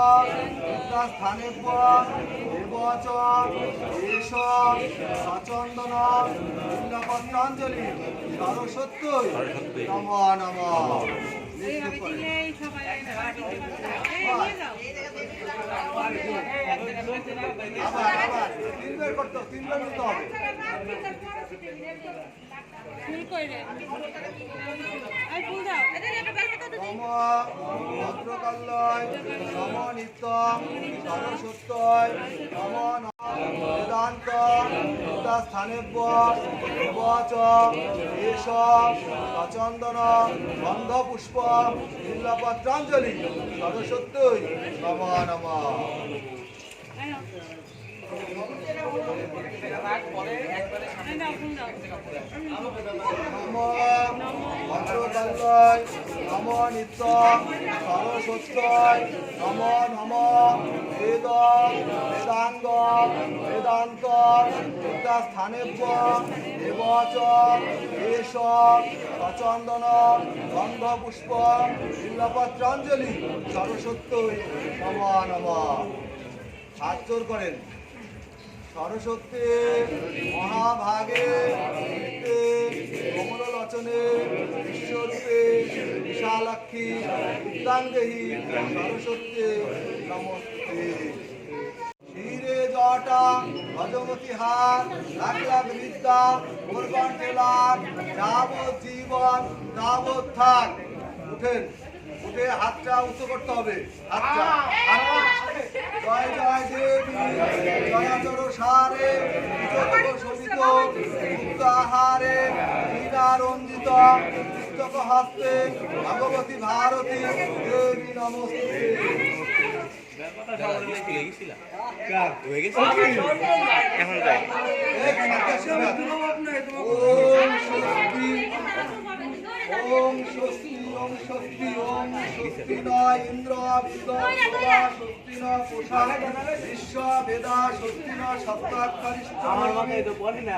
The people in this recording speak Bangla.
বেদান্ত স্থানে দেবচ এষ সচন্দন পত্রাঞ্জলি সরস্বত্যই নম নম। আবার আবার। তিনবার করতে তিনবার নিতে হবে। নম ভদ্রকাল্যয় নম নিত্যম সরস্বত্যয় নম বেদান্ত স্থানেব্য বচ এষ সচন্দন গন্ধপুষ্প বিল্লপত্রাঞ্জলি সরস্বত্যই নম নম নম ভদ্রকাল্যয় নম নিত্যম সরস্বত্যয় নম নম বেদ বেদাঙ্গ বেদান্ত স্থানেব্য দেবচ এষ সচন্দন, গন্ধপুষ্প বিল্লপত্রাঞ্জলি সরস্বত্যই নম নম। হাত জোর করেন। সরস্বতী মহাভাগে বিশালাক্ষী বিদ্যাঙ্গেহি, সরস্বতী, নমস্তে। ক্ষীরে জটা, ভজমতি হার লাখ বিদ্যা মোরকণ্ঠে লাখ যাবৎ জীবন তাবৎ থাক। উঠেন, উঠে হাতটা উঁচু করতে হবে, হাতটা। জয় জয় দেবী জয়াচর সারে রঞ্জিত পুস্তক হস্তে ভগবতী ভারতী দেবী নমস্তে। এখন যাই এক ওম স্বস্তি ওম স্বস্তি ওম স্বস্তি ওম স্বস্তি ন ইন্দ্র স্বস্তি ন পোষা বিশ্ব বেদা স্বস্তি ন সত্তাক্ষরিষ্ঠ আমার মাথায় তো পড়ে না